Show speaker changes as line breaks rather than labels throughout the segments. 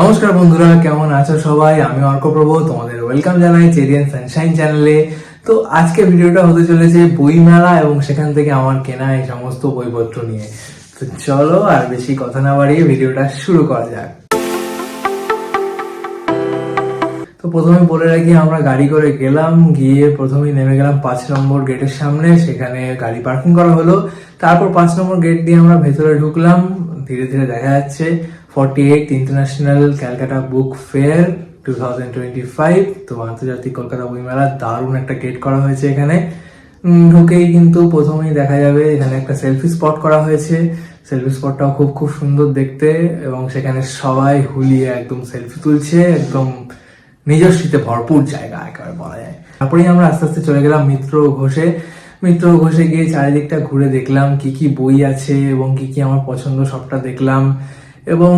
নমস্কার বন্ধুরা, কেমন আছো সবাই? আমি অর্ক প্রভু, তোমাদের ওয়েলকাম জানাই চেরিয়ান সানশাইন চ্যানেলে তো আজকে ভিডিওটা হতে চলেছে বই মেলা এবং সেখান থেকে আমার কেনা এই সমস্ত বইপত্র নিয়ে। তো চলো আর বেশি কথা না বাড়িয়ে ভিডিওটা শুরু করা যাক। তো প্রথমে বলে রাখি, আমরা গাড়ি করে গেলাম, গিয়ে প্রথমে নেমে গেলাম পাঁচ নম্বর গেটের সামনে। সেখানে গাড়ি পার্কিং করা হলো। তারপর পাঁচ নম্বর গেট দিয়ে আমরা ভেতরে ঢুকলাম। ধীরে ধীরে দেখা যাচ্ছে forty eight international Calcutta book fair two thousand twenty five তো আন্তর্জাতিক কলকাতা বইমেলা দারুণ একটা গেট করা হয়েছে এখানে। ঢুকেই কিন্তু প্রথমেই দেখা যাবে এখানে একটা সেলফি স্পট করা হয়েছে। সেলফি স্পটটাও খুব খুব সুন্দর দেখতে এবং সেখানে সবাই হুলিয়ে একদম সেলফি তুলছে, একদম নিজস্বীতে ভরপুর জায়গা একেবারে বলা যায়। তারপরেই আমরা আস্তে আস্তে চলে গেলাম মিত্র ঘোষে। মিত্র ঘোষে গিয়ে চারিদিকটা ঘুরে দেখলাম, কি কি বই আছে এবং কি কি আমার পছন্দ সবটা দেখলাম। এবং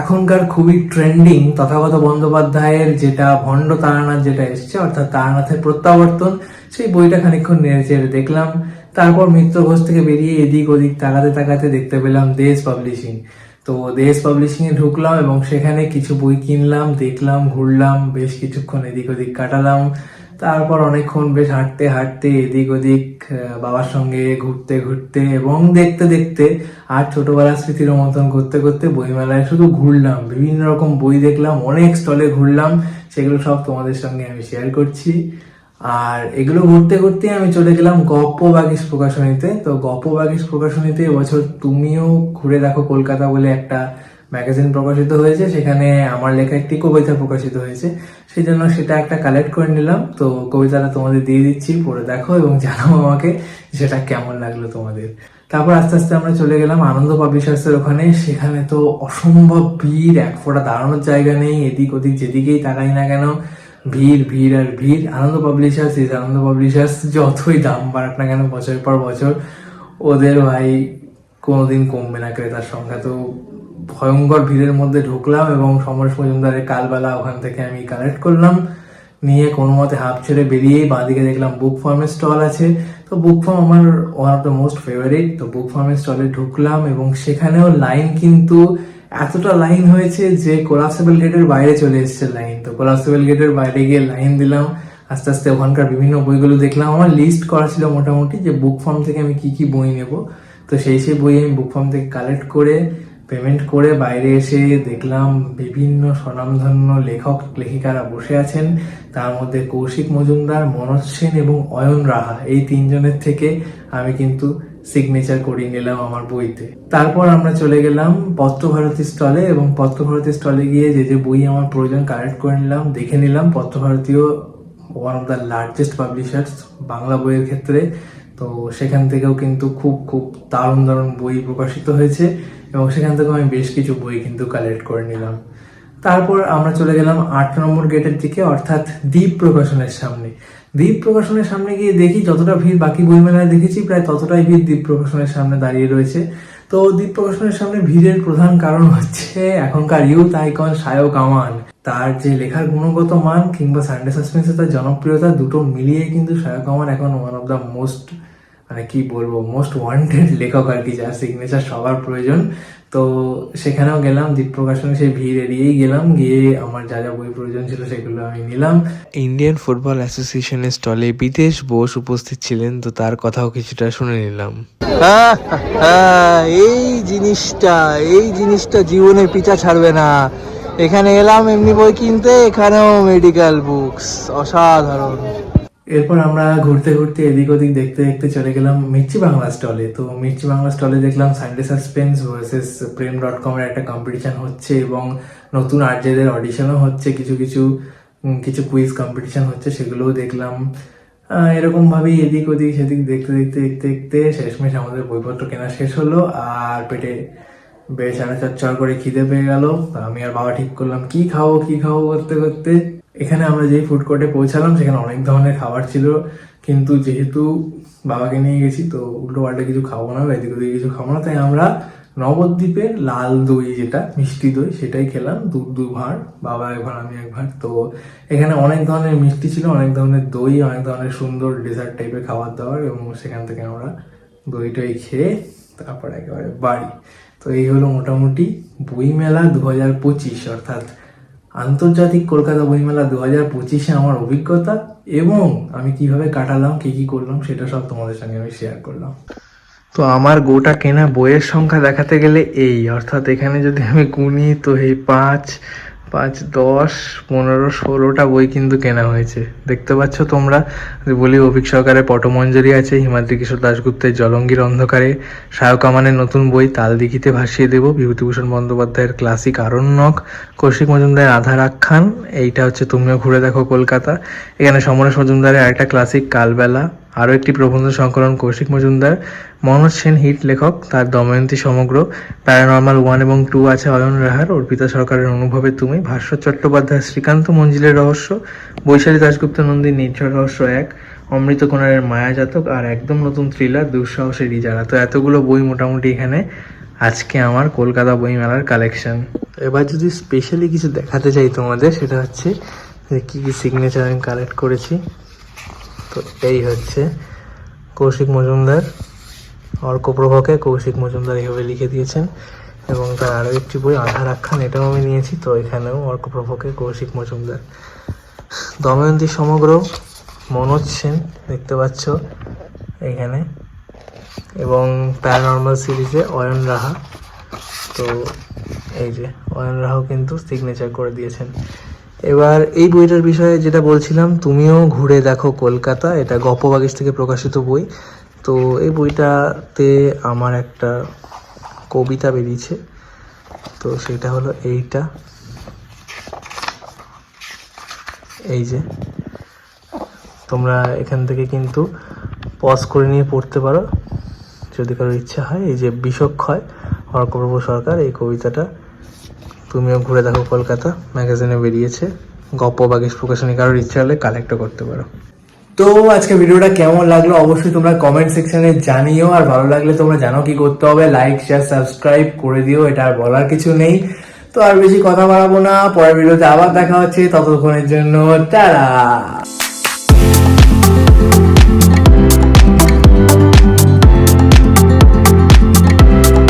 এখনকার খুবই ট্রেন্ডিং তথাগত বন্দ্যোপাধ্যায়ের যেটা ভণ্ড তারানাথ যেটা এসছে, অর্থাৎ তারানাথের প্রত্যাবর্তন, সেই বইটা খানিকক্ষণ নেড়ে দেখলাম। তারপর মিত্র ঘোষ থেকে বেরিয়ে এদিক ওদিক তাকাতে তাকাতে দেখতে পেলাম দেশ পাবলিশিং তো দেশ পাবলিশিং এ ঢুকলাম এবং সেখানে কিছু বই কিনলাম, দেখলাম, ঘুরলাম, বেশ কিছুক্ষণ এদিক ওদিক কাটালাম। তারপর অনেকক্ষণ বেশ হাঁটতে হাঁটতে এদিক ওদিক বাবার সঙ্গে ঘুরতে ঘুরতে এবং দেখতে দেখতে আর ছোটবেলার স্মৃতির মতন করতে করতে বইমেলায় শুধু ঘুরলাম। বিভিন্ন রকম বই দেখলাম, অনেক স্টলে ঘুরলাম, সেগুলো সব তোমাদের সঙ্গে আমি শেয়ার করছি। আর এগুলো ঘুরতে ঘুরতে আমি চলে গেলাম গপ্প বাগিস প্রকাশনীতে। তো গপ্প বাগিস প্রকাশনীতে এবছর তুমিও ঘুরে দেখো কলকাতা বলে একটা ম্যাগাজিন প্রকাশিত হয়েছে, সেখানে আমার লেখা একটি কবিতা প্রকাশিত হয়েছে। সেই জন্য সেটা একটা কালেক্ট করে নিলাম। তো কবিতাটা তোমাদের দিয়ে দিচ্ছি, পড়ে দেখো এবং জানাও আমাকে সেটা কেমন লাগল তোমাদের। তারপর আস্তে আস্তে আমরা চলে গেলাম আনন্দ পাবলিশার্সের ওখানে। সেখানে তো অসম্ভব ভিড়, এক ফোঁটা দাঁড়ানোর জায়গা নেই, এদিক ওদিক যেদিকেই তাকাই না কেন, ভিড় ভিড় আর ভিড়। Ananda publishers is Ananda publishers, যতই দাম বাড়াক না কেন বছর পর বছর ওদের ভাই কোনোদিন কমবে না ক্রেতার সংখ্যা। তো ভয়ঙ্কর ভিড়ের মধ্যে ঢুকলাম এবং সমরেশ মজুমদারের কালবেলা ওখান থেকে আমি কালেক্ট করলাম। নিয়ে কোনো মতে হাফ ছেড়ে বেরিয়েই বাঁদিকে দেখলাম বুক ফার্মের স্টল আছে। তো বুক ফার্ম আমার one of the most favourite তো বুক ফার্মের স্টলে ঢুকলাম এবং সেখানেও লাইন কিন্তু এতটা লাইন হয়েছে যে কোলাপসেবল গেটের বাইরে চলে এসেছে লাইন তো কোলাপসেবল গেটের বাইরে গিয়ে লাইন দিলাম। আস্তে আস্তে ওখানকার বিভিন্ন বইগুলো দেখলাম। আমার লিস্ট করা ছিল মোটামুটি যে বুক ফার্ম থেকে আমি কি কি বই নেব। তো সেই সেই বই আমি বুক ফার্ম থেকে কালেক্ট করে পেমেন্ট করে বাইরে এসে দেখলাম বিভিন্ন স্বনামধন্য লেখক, লেখিকারা বসে আছেন। তার মধ্যে কৌশিক মজুমদার, মনোজ সেন এবং অয়ন রাহা। এই তিনজনের থেকে আমি কিন্তু সিগনেচার করিয়ে নিলাম আমার বইতে। তারপর আমরা চলে গেলাম পত্রভারতী স্টলে এবং পত্রভারতী স্টলে গিয়ে যে যে বই আমার প্রয়োজন কালেক্ট করে নিলাম, দেখে নিলাম। পত্রভারতীয় one of the largest publishers Bangla বইয়ের ক্ষেত্রে। তো সেখান থেকেও কিন্তু খুব খুব দারুণ দারুণ বই প্রকাশিত হয়েছে এবং সেখান থেকেও আমি বেশ কিছু বই কিন্তু কালেক্ট করে নিলাম। তারপর আমরা চলে গেলাম আট নম্বর গেটের দিকে, অর্থাৎ দ্বীপ প্রকাশনের সামনে। দ্বীপ প্রকাশনের সামনে গিয়ে দেখি যতটা ভিড় বাকি বইমেলায় দেখেছি, প্রায় ততটাই ভিড় দ্বীপ প্রকাশনের সামনে দাঁড়িয়ে রয়েছে। তো দ্বীপ প্রকাশনের সামনে ভিড়ের প্রধান কারণ হচ্ছে এখনকার ইউথ আইকন সায়ক আমান। তার যে লেখার গুণগত মান কিংবা সানডে সাসপেন্সে তার জনপ্রিয়তা দুটো মিলিয়ে কিন্তু সায়ক আমান এখন ওয়ান অফ দ্য মোস্ট মানে কি বলব মোস্ট ওয়ান্টেড লেখক আর কি যার সিগনেচার সবার প্রয়োজন। তো সেখানেও গেলাম দ্বীপ প্রকাশনে সেই ভিড় এড়িয়েই গেলাম গিয়ে আমার যা যা বই প্রয়োজন ছিল সেগুলো আমি নিলাম।
ইন্ডিয়ান ফুটবল অ্যাসোসিয়েশনের স্টলে বিদেশ বোস উপস্থিত ছিলেন তো তার কথাও কিছুটা শুনে নিলাম।
আহ, আহ, এই জিনিসটা এই জিনিসটা জীবনে পিছা ছাড়বে না। এখানে এলাম এমনি বই কিনতে এখানেও মেডিকেল বুকস অসাধারণ।
এরপর আমরা ঘুরতে ঘুরতে এদিক ওদিক দেখতে দেখতে চলে গেলাম মির্চি বাংলা স্টলে তো মির্চি বাংলা স্টলে দেখলাম Sunday suspense versus Prem dot কমের একটা কম্পিটিশান হচ্ছে এবং নতুন আর্যদের অডিশনও হচ্ছে। কিছু কিছু কিছু কুইজ কম্পিটিশান হচ্ছে, সেগুলোও দেখলাম। এরকমভাবেই এদিক ওদিক সেদিক দেখতে দেখতে দেখতে দেখতে শেষমেশ আমাদের বইপত্র কেনা শেষ হলো আর পেটে বেশ আনা চচ্চর করে খিদে পেয়ে গেল। আমি আর বাবা ঠিক করলাম, কি খাব কি খাব করতে করতে এখানে আমরা যেই ফুড কোর্টে পৌঁছালাম, সেখানে অনেক ধরনের খাবার ছিল। কিন্তু যেহেতু বাবাকে নিয়ে গেছি, তো উল্টো পাল্টা কিছু খাব না, বা এদিক ওদিক কিছু খাব না, তাই আমরা নবদ্বীপের লাল দই যেটা, মিষ্টি দই, সেটাই খেলাম। দু দু ভাঁড়, বাবা এক ভাঁড়, আমি এক ভাঁড়। তো এখানে অনেক ধরনের মিষ্টি ছিল, অনেক ধরনের দই, অনেক ধরনের সুন্দর ডেজার্ট টাইপের খাবার দাবার, এবং সেখান থেকে আমরা দই টই খেয়ে তারপর একেবারে বাড়ি। তো এই হলো মোটামুটি বইমেলা দু হাজার পঁচিশ, অর্থাৎ আন্তর্জাতিক কলকাতা বইমেলা দু হাজার পঁচিশে আমার অভিজ্ঞতা এবং আমি কীভাবে কাটালাম, কি কি করলাম, সেটা সব তোমাদের সঙ্গে আমি শেয়ার করলাম। তো আমার গোটা কেনা বইয়ের সংখ্যা দেখাতে গেলে এই, অর্থাৎ এখানে যদি আমি গুনি, তো এই পাঁচ পাঁচ, দশ, পনেরো, ষোলোটা বই কিন্তু কেনা হয়েছে। দেখতে পাচ্ছ তোমরা বলি, অভিক সরকারের পটমঞ্জরি আছে, হিমাদ্রি কিশোর দাশগুপ্তের জলঙ্গির অন্ধকারে সায়ক আমানের নতুন বই তালদিঘিতে ভাসিয়ে দেব, বিভূতিভূষণ বন্দ্যোপাধ্যায়ের ক্লাসিক আরণ্যক, কৌশিক মজুমদারের আধার আখ্যান এইটা হচ্ছে তুমিও ঘুরে দেখো কলকাতা। এখানে সমরেশ মজুমদারের আরেকটা ক্লাসিক কালবেলা, আরও একটি প্রবন্ধ সংকলন কৌশিক মজুমদার মনোজ সেন হিট লেখক, তার দময়ন্তী সমগ্র প্যারানর্মাল ওয়ান এবং টু আছে অয়ন রাহার, অর্পিতা সরকারের অনুভবে তুমি ভাস্বর চট্টোপাধ্যায়, শ্রীকান্ত মঞ্জিলের রহস্য, বৈশালী দাশগুপ্ত নন্দীর নির্ঝর রহস্য এক, অমৃত কোনারের মায়াজাতক আর একদম নতুন থ্রিলার দুঃসাহসের ইজারা। তো এতগুলো বই মোটামুটি এখানে আজকে আমার কলকাতা বই মেলার কালেকশন এবার যদি স্পেশালি কিছু দেখাতে চাই তোমাদের, সেটা হচ্ছে যে কী কী সিগনেচার আমি কালেক্ট করেছি। তো এই হচ্ছে কৌশিক মজুমদার অর্কপ্রভকে কৌশিক মজুমদার এইভাবে লিখে দিয়েছেন এবং তার আরও একটি বই, আধার আখ্যান, এটাও আমি নিয়েছি, তো এখানেও অর্কপ্রভকে কৌশিক মজুমদার। দময়ন্তী সমগ্র মনোজ সেন দেখতে পাচ্ছ এখানে এবং প্যারানর্মাল সিরিজে অয়ন রাহা। তো এই যে, অয়ন রাহাও কিন্তু সিগনেচার করে দিয়েছেন। এবার এই বইটার বিষয়ে যেটা বলছিলাম, তুমিও ঘুরে দেখো কলকাতা, এটা গপ্পবাগিস থেকে প্রকাশিত বই। তো এই বইটাতে আমার একটা কবিতা বেরিয়েছে। তো সেটা হলো এইটা। এই যে। তোমরা এখান থেকে কিন্তু পজ করে নিয়ে পড়তে পারো। যদি কারোর ইচ্ছা হয়, এই যে বিষক্ষয় অর্কপ্রভু সরকার, এই কবিতাটা তুমিও ঘুরে দেখো কলকাতা। ম্যাগাজিনে বেরিয়েছে। গপ্প বাগেশ প্রকাশনী কারোর ইচ্ছা হলে কালেক্টও করতে পারো। তো আজকে ভিডিওটা কেমন লাগল? অবশ্যই তোমরা কমেন্ট সেকশনে জানিও, আর ভালো লাগলে তোমরা জানো কি করতে হবে। লাইক শেয়ার সাবস্ক্রাইব করে দিও, এটা আর বলার কিছু নেই। তো আর বেশি কথা বাড়াবো না, পরের ভিডিওতে আবার দেখা হচ্ছে, ততক্ষণের জন্য, টাটা!